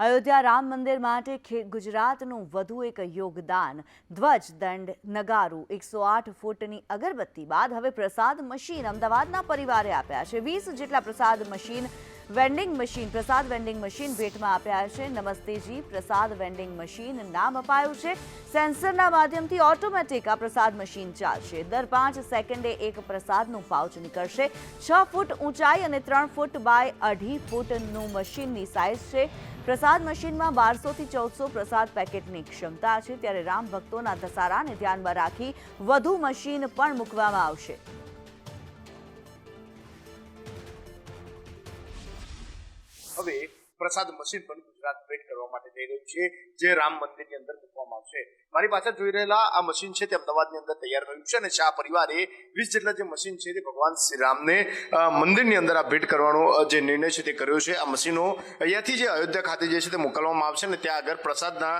અયોધ્યા રામ મંદિર માટે ગુજરાતનું વધુ એક યોગદાન. ધ્વજ, દંડ, નગારું. એકસો આઠ ફૂટની અગરબત્તી બાદ હવે પ્રસાદ મશીન અમદાવાદના પરિવારે આપ્યા છે. વીસ જેટલા પ્રસાદ મશીન વેન્ડિંગ મશીન, પ્રસાદ વેન્ડિંગ મશીન ભેટમાં આપ્યા છે. નમસ્તેજી પ્રસાદ વેન્ડિંગ મશીન નામ અપાયું છે. સેન્સરના માધ્યમથી ઓટોમેટિક આ પ્રસાદ મશીન ચાલશે. દર પાંચ સેકન્ડે એક પ્રસાદનું પાઉચ નીકળશે. છ ફૂટ ઊંચાઈ અને ત્રણ ફૂટ બાય અઢી ફૂટનું મશીનની સાઇઝ છે. પ્રસાદ મશીનમાં બારસોથી ચૌદસો પ્રસાદ પેકેટની ક્ષમતા છે. ત્યારે રામ ભક્તોના ધસારાને ધ્યાનમાં રાખી વધુ મશીન પણ મૂકવામાં આવશે. હવે પ્રસાદ મશીન પણ ગુજરાત ભેટ કરવા માટે જઈ રહ્યું છે, જે રામ મંદિરની અંદર મૂકવામાં આવશે. મારી પાછળ જોઈ રહેલા આ મશીન છે તે અમદાવાદની અંદર તૈયાર થયું છે અને શાહ પરિવારે વીસ જેટલા જે મશીન છે તે ભગવાન શ્રી રામને મંદિરની અંદર આ ભેટ કરવાનો જે નિર્ણય છે તે કર્યો છે. આ મશીનો અહીંયાથી જે અયોધ્યા ખાતે જે છે તે મોકલવામાં આવશે અને ત્યાં આગળ પ્રસાદના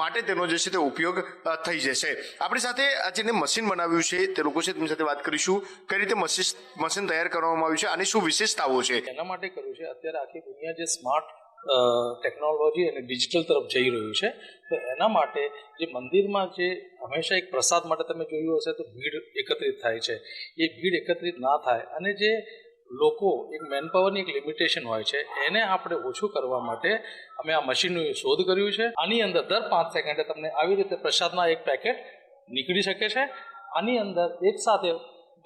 માટે તેનો જે છે તે ઉપયોગ થઈ જશે. આપણી સાથે આ જેને મશીન બનાવ્યું છે તે લોકો છે તેમની સાથે વાત કરીશું. કઈ રીતે મશીન મશીન તૈયાર કરવામાં આવ્યું છે આની શું વિશેષતાઓ છે? એના માટે કર્યું છે, અત્યારે આખી દુનિયા જે સ્માર્ટ ટેકનોલોજી અને ડિજિટલ તરફ જઈ રહ્યું છે. તો એના માટે જે મંદિરમાં જે હંમેશા એક પ્રસાદ માટે તમે જોયું હશે તો ભીડ એકત્રિત થાય છે. એ ભીડ એકત્રિત ના થાય અને જે લોકો, એક મેનપાવરની એક લિમિટેશન હોય છે, એને આપણે ઓછું કરવા માટે અમે આ મશીનનું શોધ કર્યું છે. આની અંદર દર પાંચ સેકન્ડે તમને આવી રીતે પ્રસાદના એક પેકેટ નીકળી શકે છે. આની અંદર એક સાથે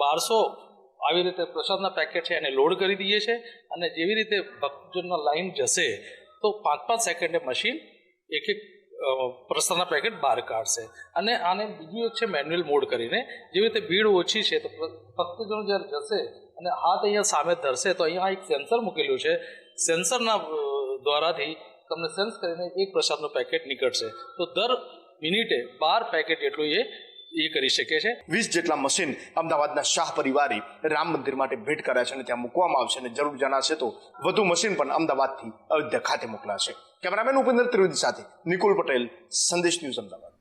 બારસો આવી રીતે પ્રસાદના પેકેટ છે એને લોડ કરી દઈએ છે અને જેવી રીતે ભક્તજનના લાઈન જશે, તો પાંચ પાંચ સેકન્ડે મશીન એક એક પ્રસાદના પેકેટ બહાર કાઢશે. અને આને બીજું એક છે મેન્યુઅલ મોડ કરીને. જેવી રીતે ભીડ ઓછી છે, તો ભક્તજનો જ્યારે જશે અને હાથ અહીંયા સામે ધરશે, તો અહીંયા એક સેન્સર મૂકેલું છે. સેન્સરના દ્વારાથી તમને સેન્સ કરીને એક પ્રસાદનું પેકેટ નીકળશે. તો દર મિનિટે બાર પેકેટ જેટલું એ એ કરી શકે છે. વીસ જેટલા મશીન અમદાવાદના શાહ પરિવારે રામ મંદિર માટે ભેટ કર્યા છે અને ત્યાં મૂકવામાં આવશે અને જરૂર જણાશે તો વધુ મશીન પણ અમદાવાદથી અયોધ્યા ખાતે મોકલાશે. કેમેરામેન ઉપેન્દ્ર ત્રિવેદી સાથે નિકુલ પટેલ, સંદેશ ન્યૂઝ અમદાવાદ.